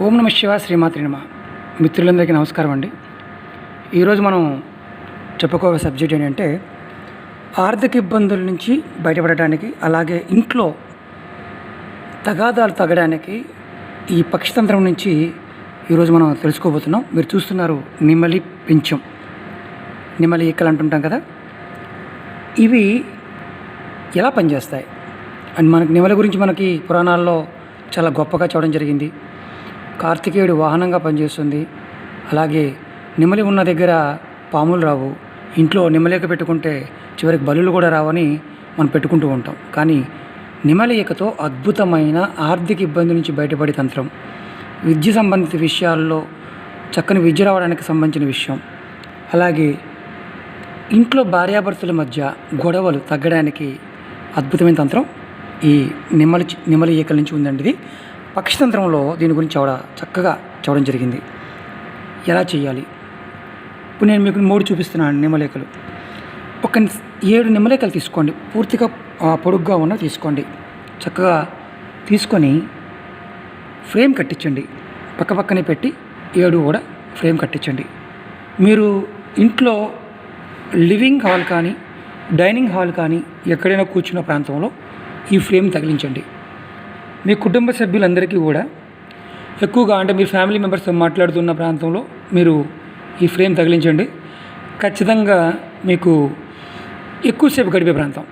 ఓం నమ శివ శ్రీమాత్రి నమ. మిత్రులందరికీ నమస్కారం అండి. ఈరోజు మనం చెప్పుకోవే సబ్జెక్ట్ ఏంటంటే ఆర్థిక ఇబ్బందుల నుంచి బయటపడటానికి అలాగే ఇంట్లో తగాదాలు తగ్గడానికి ఈ పక్షితంత్రం నుంచి ఈరోజు మనం తెలుసుకోబోతున్నాం. మీరు చూస్తున్నారు నిమలి పెంచం నిమలి ఈకలు అంటుంటాం కదా. ఇవి ఎలా పనిచేస్తాయి? అండ్ మనకి నిమలి గురించి మనకి పురాణాల్లో చాలా గొప్పగా చూడడం జరిగింది. కార్తికేయుడు వాహనంగా పనిచేస్తుంది. అలాగే నెమలి ఉన్న దగ్గర పాములు రావు. ఇంట్లో నెమలిక పెట్టుకుంటే చివరికి బలులు కూడా రావని మనం పెట్టుకుంటూ ఉంటాం. కానీ నిమలికతో అద్భుతమైన ఆర్థిక ఇబ్బంది నుంచి బయటపడే తంత్రం. విద్య సంబంధిత విషయాల్లో చక్కని విద్య రావడానికి సంబంధించిన విషయం. అలాగే ఇంట్లో భార్యాభర్తల మధ్య గొడవలు తగ్గడానికి అద్భుతమైన తంత్రం ఈ నిమ్మలి నిమ్మలి ఈకల నుంచి ఉందండి ఇది. పక్షితంత్రంలో దీని గురించి ఆవిడ చక్కగా చూడడం జరిగింది. ఎలా చేయాలి? ఇప్పుడు నేను మీకు మూడు చూపిస్తున్నాను నిమ్మలేకలు ఒక ఏడు నిమ్మలేకలు తీసుకోండి. పూర్తిగా పొడుగ్గా ఉన్న తీసుకోండి. చక్కగా తీసుకొని ఫ్రేమ్ కట్టించండి. పక్క పక్కనే పెట్టి ఏడు కూడా ఫ్రేమ్ కట్టించండి. మీరు ఇంట్లో లివింగ్ హాల్ కానీ డైనింగ్ హాల్ కానీ ఎక్కడైనా కూర్చున్న ప్రాంతంలో ఈ ఫ్రేమ్ తగిలించండి. మీ కుటుంబ సభ్యులందరికీ కూడా ఎక్కువగా అంటే మీ ఫ్యామిలీ మెంబర్స్తో మాట్లాడుతున్న ప్రాంతంలో మీరు ఈ ఫ్రేమ్ తగిలించండి. ఖచ్చితంగా మీకు ఎక్కువసేపు గడిపే ప్రాంతం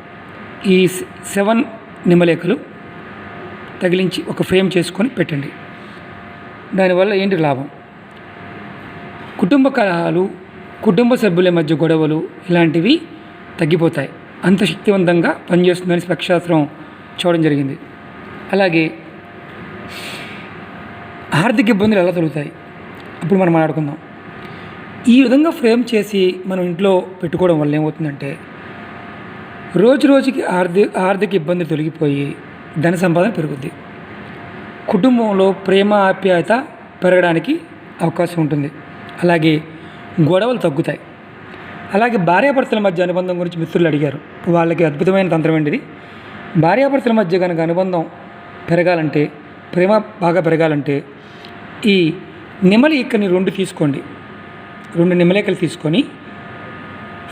ఈ సెవెన్ నిమ్మలేఖలు తగిలించి ఒక ఫ్రేమ్ చేసుకొని పెట్టండి. దానివల్ల ఏంటి లాభం? కుటుంబ కలహాలు కుటుంబ సభ్యుల మధ్య గొడవలు ఇలాంటివి తగ్గిపోతాయి. అంత శక్తివంతంగా పనిచేస్తుందని స్పక్షాస్త్రం చూడడం జరిగింది. అలాగే ఆర్థిక ఇబ్బందులు ఎలా తొలుగుతాయి? అప్పుడు మనం మాట్లాడుకుందాం. ఈ విధంగా ఫ్రేమ్ చేసి మనం ఇంట్లో పెట్టుకోవడం వల్ల ఏమవుతుందంటే రోజు రోజుకి ఆర్థిక ఆర్థిక ఇబ్బందులు తొలగిపోయి ధన సంపాదన పెరుగుద్ది. కుటుంబంలో ప్రేమ ఆప్యాయత పెరగడానికి అవకాశం ఉంటుంది. అలాగే గొడవలు తగ్గుతాయి. అలాగే భార్యాభర్తల మధ్య అనుబంధం గురించి మిత్రులు అడిగారు. వాళ్ళకి అద్భుతమైన తంత్రం ఏంటిది? భార్యాభర్తల మధ్య కనుక అనుబంధం పెరగాలంటే ప్రేమ బాగా పెరగాలంటే ఈ నెమలి ఇక్కని రెండు తీసుకోండి. రెండు నిమ్మలేకలు తీసుకొని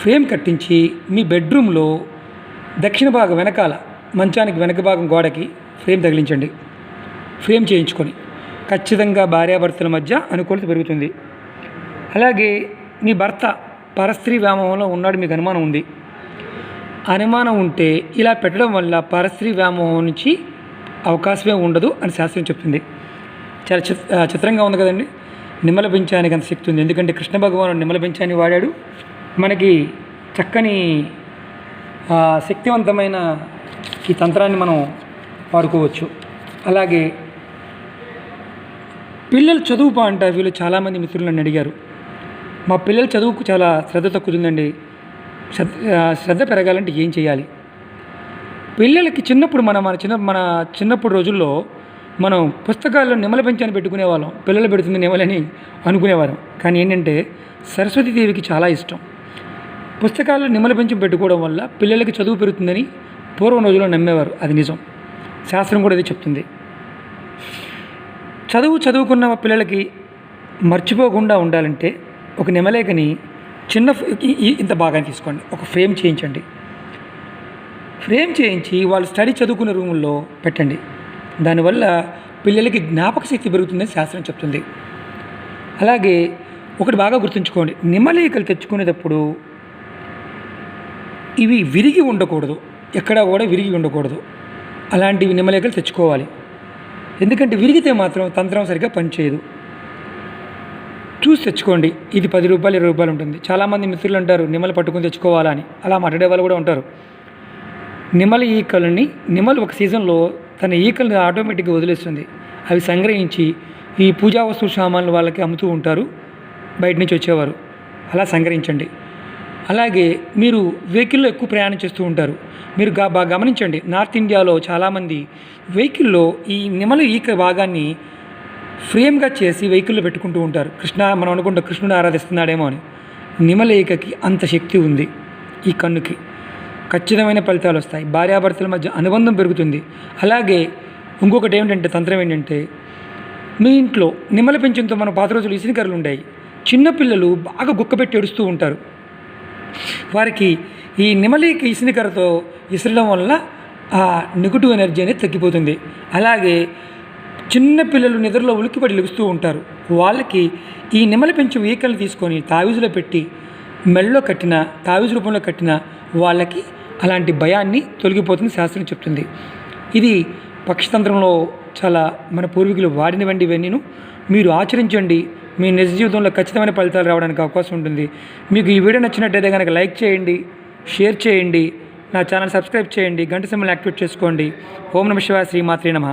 ఫ్రేమ్ కట్టించి మీ బెడ్రూమ్లో దక్షిణ భాగం వెనకాల మంచానికి వెనక భాగం గోడకి ఫ్రేమ్ తగిలించండి. ఫ్రేమ్ చేయించుకొని ఖచ్చితంగా భార్యాభర్తల మధ్య అనుకూలత పెరుగుతుంది. అలాగే మీ భర్త పరస్త్రీ వ్యామోహంలో ఉన్నాడు మీకు అనుమానం ఉంది. అనుమానం ఉంటే ఇలా పెట్టడం వల్ల పరస్త్రీ వ్యామోహం నుంచి అవకాశమే ఉండదు అని శాస్త్రం చెప్తుంది. చాలా చిత్రంగా ఉంది కదండి. నిమ్మల పెంచానికి అంత శక్తి ఉంది. ఎందుకంటే కృష్ణ భగవానుడు నిమ్మల పెంచాన్ని వాడాడు. మనకి చక్కని శక్తివంతమైన ఈ తంత్రాన్ని మనం వాడుకోవచ్చు. అలాగే పిల్లలు చదువు అంటారు వీళ్ళు చాలామంది మిత్రులు నన్ను అడిగారు. మా పిల్లల చదువుకు చాలా శ్రద్ధ తక్కుతుందండి శ్రద్ధ శ్రద్ధ పెరగాలంటే ఏం చేయాలి? పిల్లలకి చిన్నప్పుడు మన మన చిన్న మన చిన్నప్పుడు రోజుల్లో మనం పుస్తకాల్లో నిమ్మల పెంచాన్ని పెట్టుకునేవాళ్ళం. పిల్లలు పెడుతుంది నిమ్మలని అనుకునేవారం కానీ ఏంటంటే సరస్వతీదేవికి చాలా ఇష్టం. పుస్తకాల్లో నిమ్మల పెంచం పెట్టుకోవడం వల్ల పిల్లలకి చదువు పెరుగుతుందని పూర్వం రోజుల్లో నమ్మేవారు. అది నిజం. శాస్త్రం కూడా ఇది చెప్తుంది. చదువు చదువుకున్న పిల్లలకి మర్చిపోకుండా ఉండాలంటే ఒక నిమలేకని చిన్న ఇంత బాగా తీసుకోండి. ఒక ఫ్రేమ్ చేయించండి. ఫ్రేమ్ చేయించి వాళ్ళు స్టడీ చదువుకునే రూముల్లో పెట్టండి. దానివల్ల పిల్లలకి జ్ఞాపక శక్తి పెరుగుతుందని శాస్త్రం చెప్తుంది. అలాగే ఒకటి బాగా గుర్తుంచుకోండి. నిమ్మలేఖలు తెచ్చుకునేటప్పుడు ఇవి విరిగి ఉండకూడదు. ఎక్కడా కూడా విరిగి ఉండకూడదు. అలాంటివి నిమ్మలేఖలు తెచ్చుకోవాలి. ఎందుకంటే విరిగితే మాత్రం తంత్రం సరిగ్గా పనిచేయదు. చూసి తెచ్చుకోండి. ఇది పది రూపాయలు ఇరవై రూపాయలు ఉంటుంది. చాలామంది మిత్రులు అంటారు నిమ్మలు పట్టుకుని తెచ్చుకోవాలని అలా మాట్లాడే వాళ్ళు కూడా ఉంటారు. నిమల ఈకలని నిమలు ఒక సీజన్లో తన ఈకల్ని ఆటోమేటిక్గా వదిలేస్తుంది. అవి సంగ్రహించి ఈ పూజా వస్తువు సామాన్లు వాళ్ళకి అమ్ముతూ ఉంటారు. బయట నుంచి వచ్చేవారు. అలా సంగ్రహించండి. అలాగే మీరు వెహికల్లో ఎక్కువ ప్రయాణం చేస్తూ ఉంటారు. మీరు గా బాగా గమనించండి. నార్త్ ఇండియాలో చాలామంది వెహికల్లో ఈ నిమల ఈక భాగాన్ని ఫ్రేమ్గా చేసి వెహికల్లో పెట్టుకుంటూ ఉంటారు. కృష్ణ మనం అనుకుంటాం కృష్ణుడు ఆరాధిస్తున్నాడేమో అని. నిమల ఈకకి అంత శక్తి ఉంది ఈ కన్నుకి. ఖచ్చితమైన ఫలితాలు వస్తాయి. భార్యాభర్తల మధ్య అనుబంధం పెరుగుతుంది. అలాగే ఇంకొకటి ఏమిటంటే తంత్రం ఏంటంటే మీ ఇంట్లో నిమ్మల పెంచంతో మన పాత రోజులు ఇసినికర్రలు ఉండేవి. చిన్నపిల్లలు బాగా గుక్కపెట్టి ఏడుస్తూ ఉంటారు. వారికి ఈ నిమలికి ఇసినికరతో ఇసరడం వల్ల ఆ నెగిటివ్ ఎనర్జీ అనేది తగ్గిపోతుంది. అలాగే చిన్న పిల్లలు నిద్రలో ఉలికిపడి లెగుస్తూ ఉంటారు. వాళ్ళకి ఈ నిమల పెంచు ఈకలు తీసుకొని తావిజులో పెట్టి మెళ్ళలో కట్టిన తావిజు రూపంలో కట్టిన వాళ్ళకి అలాంటి భయాన్ని తొలగిపోతుంది శాస్త్రం చెప్తుంది. ఇది పక్షతంత్రంలో చాలా మన పూర్వీకులు వాడినవండి ఇవన్నీను మీరు ఆచరించండి. మీ నిజ జీవితంలో ఖచ్చితమైన ఫలితాలు రావడానికి అవకాశం ఉంటుంది. మీకు ఈ వీడియో నచ్చినట్టయితే కనుక లైక్ చేయండి షేర్ చేయండి నా ఛానల్ సబ్స్క్రైబ్ చేయండి గంట సింబల్ యాక్టివేట్ చేసుకోండి. ఓం నమ శివాయ శ్రీమాత్రి నమ.